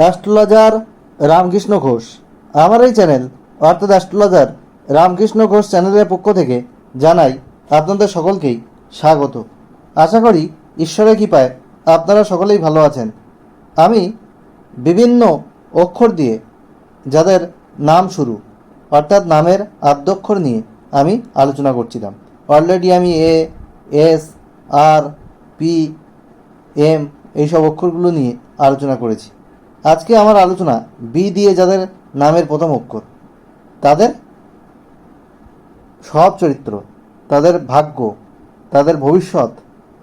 Astrologer Ramakrishna Ghosh. আমার এই channel, অর্থাৎ অ্যাস্ট্রোলজার রামকৃষ্ণ ঘোষ চ্যানেলের পক্ষ থেকে জানাই আপনাদের সকলকেই স্বাগত। আশা করি ঈশ্বরের কৃপায় আপনারা সকলেই ভালো আছেন। আমি বিভিন্ন অক্ষর দিয়ে যাদের নাম শুরু, অর্থাৎ নামের আদ্যক্ষর নিয়ে আমি আলোচনা করছিলাম। অলরেডি আমি A S R P M এইসব অক্ষরগুলো নিয়ে আলোচনা করেছি। আজকে আমার আলোচনা বি দিয়ে যাদের নামের প্রথম অক্ষর, তাদের সব চরিত্র, তাদের ভাগ্য, তাদের ভবিষ্যৎ,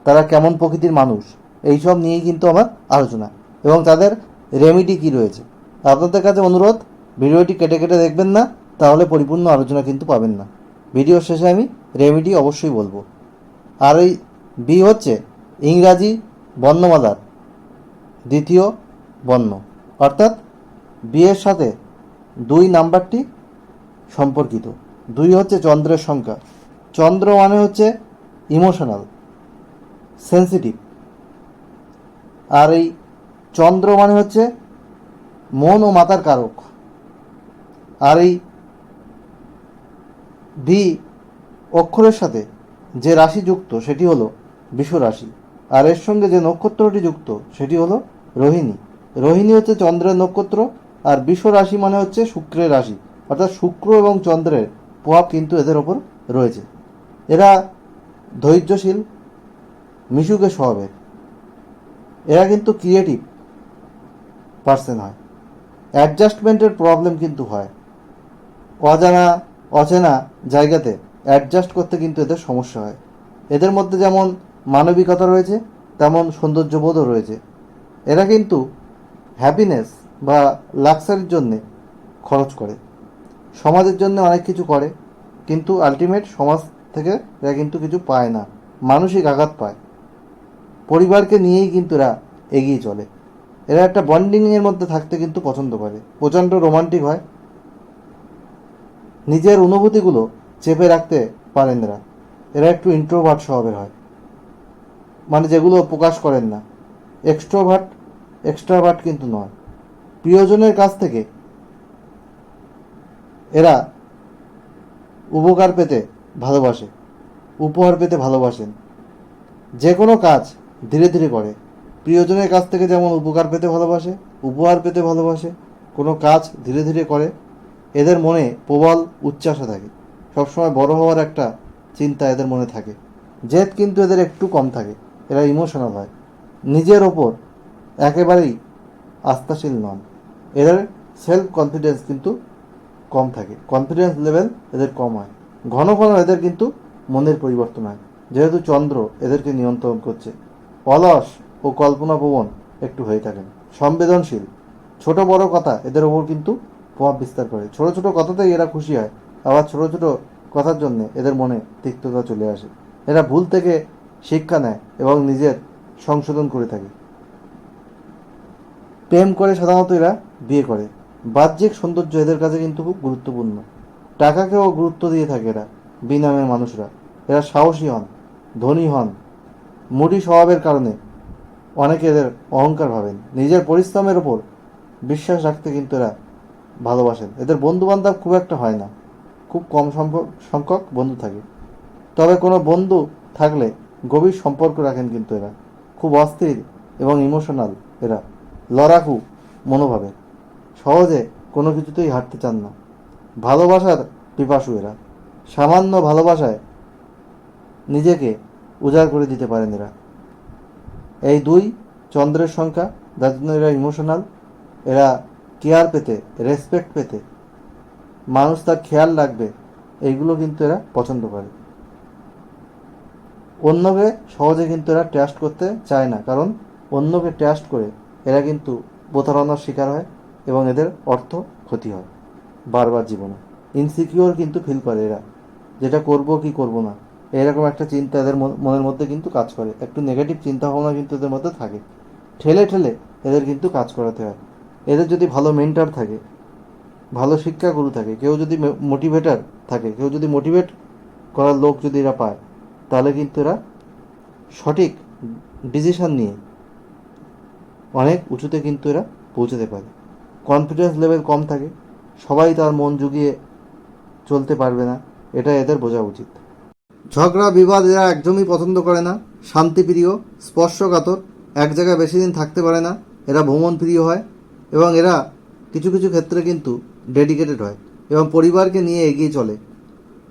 তারা কেমন প্রকৃতির মানুষ, এইসব নিয়েই কিন্তু আমার আলোচনা। এবং তাদের রেমিডি কি রয়েছে? আপনাদের কাছে অনুরোধ, ভিডিওটি কেটে কেটে দেখবেন না, তাহলে পরিপূর্ণ আলোচনা কিন্তু পাবেন না। ভিডিওর শেষে আমি রেমিডি অবশ্যই বলব। আর এই বি হচ্ছে ইংরাজি বর্ণমালার দ্বিতীয় বর্ণ। অর্থাৎ বিয়ের সাথে দুই নাম্বারটি সম্পর্কিত। দুই হচ্ছে চন্দ্রের সংখ্যা। চন্দ্র মানে হচ্ছে ইমোশনাল সেন্সিটিভ আর এই চন্দ্র মানে হচ্ছে মন ও মাতার কারক। আর এই বি অক্ষরের সাথে যে রাশি যুক্ত, সেটি হলো বিশ্ব রাশি আর এর সঙ্গে যে নক্ষত্রটি যুক্ত, সেটি হলো রোহিণী। রোহিণী হচ্ছে চন্দ্রের নক্ষত্র আর বিশ্ব রাশি মানে হচ্ছে শুক্রের রাশি। অর্থাৎ শুক্র এবং চন্দ্রের প্রভাব কিন্তু এদের ওপর রয়েছে। এরা ধৈর্যশীল, মিশুকে স্বভাবের। এরা কিন্তু ক্রিয়েটিভ পার্সন হয়। অ্যাডজাস্টমেন্টের প্রবলেম কিন্তু হয়। অজানা, অচেনা জায়গাতে অ্যাডজাস্ট করতে কিন্তু এদের সমস্যা হয়। এদের মধ্যে যেমন মানবিকতা রয়েছে, তেমন সৌন্দর্যবোধও রয়েছে। এরা কিন্তু হ্যাপিনেস বা লাক্সারির জন্যে খরচ করে। সমাজের জন্য অনেক কিছু করে, কিন্তু আলটিমেট সমাজ থেকে এরা কিন্তু কিছু পায় না, মানসিক আঘাত পায়। পরিবারকে নিয়েই কিন্তু এরা এগিয়ে চলে। এরা একটা বন্ডিংয়ের মধ্যে থাকতে কিন্তু পছন্দ করে, প্রচণ্ড রোমান্টিক হয়। নিজের অনুভূতিগুলো চেপে রাখতে পারেন এরা। এরা একটু ইন্ট্রোভার্ট স্বভাবের হয়। মানে যেগুলো প্রকাশ করেন না। এক্সট্রোভার্ট এক্সট্রাভার্ট কিন্তু নয়। প্রিয়জনের কাছ থেকে এরা উপকার পেতে ভালোবাসে, উপহার পেতে ভালোবাসেন। যে কোনো কাজ ধীরে ধীরে করে। প্রিয়জনের কাছ থেকে যেমন উপকার পেতে ভালোবাসে, উপহার পেতে ভালোবাসে, কোনো কাজ ধীরে ধীরে করে, এদের মনে প্রবল উচ্চাসা থাকে। সবসময় বড় হওয়ার একটা চিন্তা এদের মনে থাকে। জেদ কিন্তু এদের একটু কম থাকে। এরা ইমোশনাল হয়। নিজের ওপর একেবারেই আস্থাশীল নন। এদের সেলফ কনফিডেন্স কিন্তু কম থাকে। কনফিডেন্স লেভেল এদের কম হয়। ঘন ঘন এদের কিন্তু মনের পরিবর্তন হয়। যেহেতু চন্দ্র এদেরকে নিয়ন্ত্রণ করছে অলস ও কল্পনাপ্রবণ একটু হয়ে থাকেন। সংবেদনশীল। ছোট বড় কথা এদের ওপর কিন্তু প্রভাব বিস্তার করে। ছোট ছোট কথাতেই এরা খুশি হয়, আবার ছোট ছোট কথার জন্য এদের মনে তিক্ততা চলে আসে। এরা ভুল থেকে শিক্ষা নেয় এবং নিজের সংশোধন করে থাকে। প্রেম করে সাধারণত এরা বিয়ে করে। বাহ্যিক সৌন্দর্য এদের কাছে কিন্তু খুব গুরুত্বপূর্ণ। টাকাকেও গুরুত্ব দিয়ে থাকে এরা, বিনামের মানুষরা। এরা সাহসী হন, ধনী হন, মুডি স্বভাবের কারণে অনেকে এদের অহংকার ভাবেন। নিজের পরিশ্রমের ওপর বিশ্বাস রাখতে কিন্তু এরা ভালোবাসেন। এদের বন্ধু বান্ধব খুব একটা হয় না। খুব কম সংখ্যক বন্ধু থাকে। তবে কোনো বন্ধু থাকলে গভীর সম্পর্ক রাখেন কিন্তু এরা। খুব অস্থির এবং ইমোশনাল এরা। লড়াকু মনোভাবে। সহজে কোনো কিছুতেই হাঁটতে চান না। ভালোবাসার পিপাসু এরা। সামান্য ভালোবাসায় নিজেকে উজাড় করে দিতে পারেন এরা। এই দুই চন্দ্রের সংখ্যা যার জন্য এরা ইমোশনাল এরা কেয়ার পেতে রেসপেক্ট পেতে। মানুষ তার খেয়াল রাখবে, এইগুলো কিন্তু এরা পছন্দ করে। অন্যকে সহজে কিন্তু এরা ট্রাস্ট করতে চায় না, কারণ অন্যকে ট্রাস্ট করে এরা কিন্তু প্রতারণার শিকার হয় এবং এদের অর্থ ক্ষতি হয় বারবার জীবনে। ইনসিকিওর কিন্তু ফিল করে এরা। যেটা করব কি করব না। এরকম একটা চিন্তা এদের মনের মধ্যে কিন্তু কাজ করে। একটু নেগেটিভ চিন্তা ভাবনা কিন্তু এদের মধ্যে থাকে। ঠেলে ঠেলে এদের কিন্তু কাজ করাতে হয়। এদের যদি ভালো মেন্টার থাকে, ভালো শিক্ষাগুরু থাকে, কেউ যদি মোটিভেটার থাকে, কেউ যদি মোটিভেট করার লোক যদি এরা পায়, তাহলে কিন্তু এরা সঠিক ডিসিশন নিয়ে অনেক উঁচুতে কিন্তু এরা পৌঁছাতে পারে। কনফিডেন্স লেভেল কম থাকে। সবাই তার মন জুগিয়ে চলতে পারবে না। এটা এদের বোঝা উচিত। ঝগড়া, বিবাদ এরা একদমই পছন্দ করে না। শান্তিপ্রিয়, স্পর্শকাতর, এক জায়গায় বেশি দিন থাকতে পারে না। এরা ভ্রমণ প্রিয় হয় এবং এরা কিছু কিছু ক্ষেত্রে কিন্তু ডেডিকেটেড হয় এবং পরিবারকে নিয়ে এগিয়ে চলে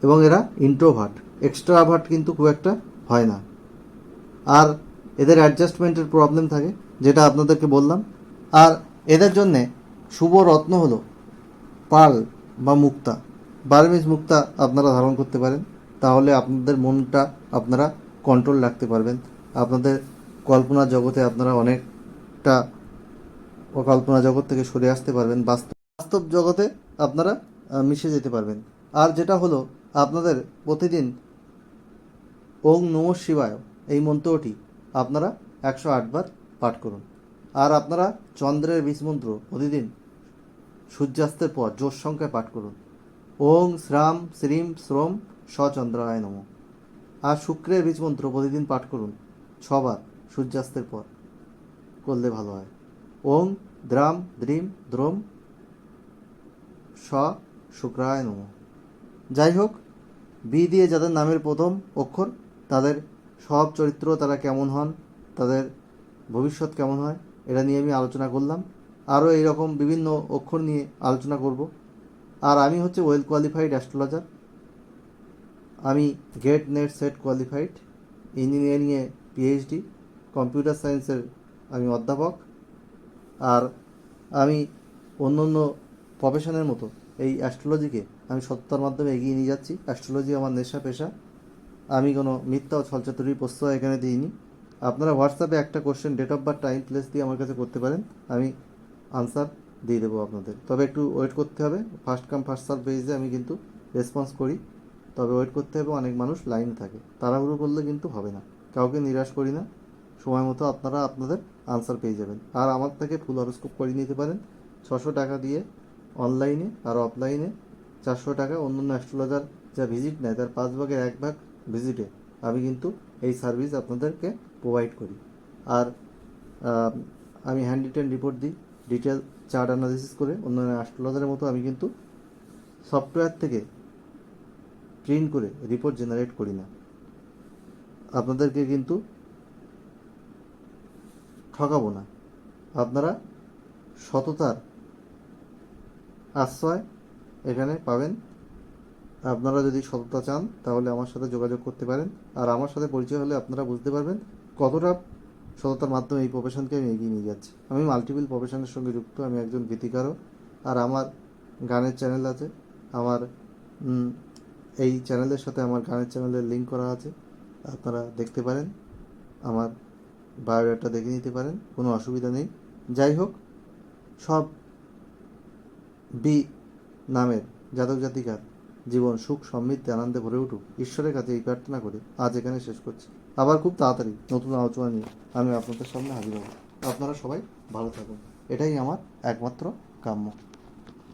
এবং এরা ইন্ট্রোভার্ট এক্সট্রাভার্ট কিন্তু খুব একটা হয় না। আর এদের অ্যাডজাস্টমেন্টের প্রবলেম থাকে, যেটা আপনাদেরকে বললাম। আর এদের জন্যে শুভ রত্ন হলো পাল বা মুক্তা। বার্মিজ মুক্তা আপনারা ধারণ করতে পারেন। তাহলে আপনাদের মনটা আপনারা কন্ট্রোল রাখতে পারবেন। আপনাদের কল্পনা জগতে আপনারা অনেকটা কল্পনা জগৎ থেকে সরে আসতে পারবেন। বাস্তব বাস্তব জগতে আপনারা মিশে যেতে পারবেন। আর যেটা হলো, আপনাদের প্রতিদিন ওং নম শিবায়, এই মন্ত্রটি আপনারা একশো আটবার পাঠ করুন। আর আপনারা চন্দ্রের বীজ মন্ত্র প্রতিদিন সূর্যাস্তের পর জোর সংখ্যায় পাঠ করুন। ওং শ্রাম শ্রীম শ্রম সচন্দ্রায় নম। আর শুক্রের বীজ মন্ত্র প্রতিদিন পাঠ করুন ছবার সূর্যাস্তের পর। করলে ভালো হয়। ওং দ্রাম দ্রিম দ্রোম স শুক্রায় নম। যাই হোক, বি দিয়ে যাদের নামের প্রথম অক্ষর, তাদের সব চরিত্র তারা কেমন হন, তাদের ভবিষ্যৎ কেমন হয়, এটা নিয়ে আমি আলোচনা করলাম। আরও এইরকম বিভিন্ন অক্ষর নিয়ে আলোচনা করব। আর আমি হচ্ছে ওয়েল কোয়ালিফাইড অ্যাস্ট্রোলজার আমি গেট নেট সেট কোয়ালিফাইড ইঞ্জিনিয়ারিংয়ে পিএইচডি কম্পিউটার সায়েন্সের আমি অধ্যাপক। আর আমি অন্য অন্য প্রফেশনের মতো এই অ্যাস্ট্রোলজিকে আমি সত্যতার মাধ্যমে এগিয়ে নিয়ে যাচ্ছি। অ্যাস্ট্রোলজি আমার নেশা, পেশা। আমি কোনো মিথ্যা ও ছলচাতুরির এখানে দিইনি। আপনারা হোয়াটসঅ্যাপে একটা question date of birth time place দিয়ে আমার কাছে করতে পারেন। আমি আনসার দিয়ে দেবো আপনাদের। তবে একটু ওয়েট করতে হবে। ফার্স্ট কাম ফার্স্ট সার্ভ বেসে আমি কিন্তু রেসপন্স করি। তবে ওয়েট করতে হবে, অনেক মানুষ লাইনে থাকে। তাড়াহুড়ো করলে কিন্তু হবে না। কাউকে নিরাশ করি না। সময় মতো আপনারা আপনাদের আনসার পেয়ে যাবেন। আর আমার থেকে ফুল হরস্কোপ করে নিতে পারেন। ছশো টাকা দিয়ে অনলাইনে আর অফলাইনে চারশো টাকা অন্য অন্য অ্যাস্ট্রোলজার যা ভিজিট নেয়, তার পাঁচ ভাগের এক ভাগ ভিজিটে আমি কিন্তু এই সার্ভিস আপনাদেরকে প্রোভাইড করি। আর আমি হ্যান্ড রিটেন রিপোর্ট দিই ডিটেল চার্ট অ্যানালিসিস করে, অন্যান্য অ্যাস্ট্রোলজারের মতো আমি কিন্তু সফটওয়্যার থেকে প্রিন্ট করে রিপোর্ট জেনারেট করি না। আপনাদেরকে কিন্তু ঠকাবো না। আপনারা সততার আশ্রয় এখানে পাবেন আপনারা যদি সততা চান, তাহলে আমার সাথে যোগাযোগ করতে পারেন। আর আমার সাথে পরিচয় হলে আপনারা বুঝতে পারবেন কতটা সততার মাধ্যমে এই প্রফেশনকে আমি এগিয়ে নিয়ে যাচ্ছি। আমি মাল্টিপল প্রফেশনের সঙ্গে যুক্ত, আমি একজন গীতিকারও। আর আমার গানের চ্যানেল আছে, আমার এই চ্যানেলের সাথে আমার গানের চ্যানেলের লিঙ্ক করা আছে। আপনারা দেখতে পারেন, আমার বায়োডাটা দেখে নিতে পারেন, কোনো অসুবিধা নেই। যাই হোক, সব বি নামের জাতক জাতিকার জীবন, সুখ, সমৃদ্ধি, আনন্দে ভরে উঠুক। ঈশ্বরের কাছে এই প্রার্থনা করে আজ এখানে শেষ করছি। আবার খুব তাড়াতাড়ি নতুন আলোচনা নিয়ে আমি আপনাদের সামনে হাজির হব। আপনারা সবাই ভালো থাকুন। এটাই আমার একমাত্র কাম্য।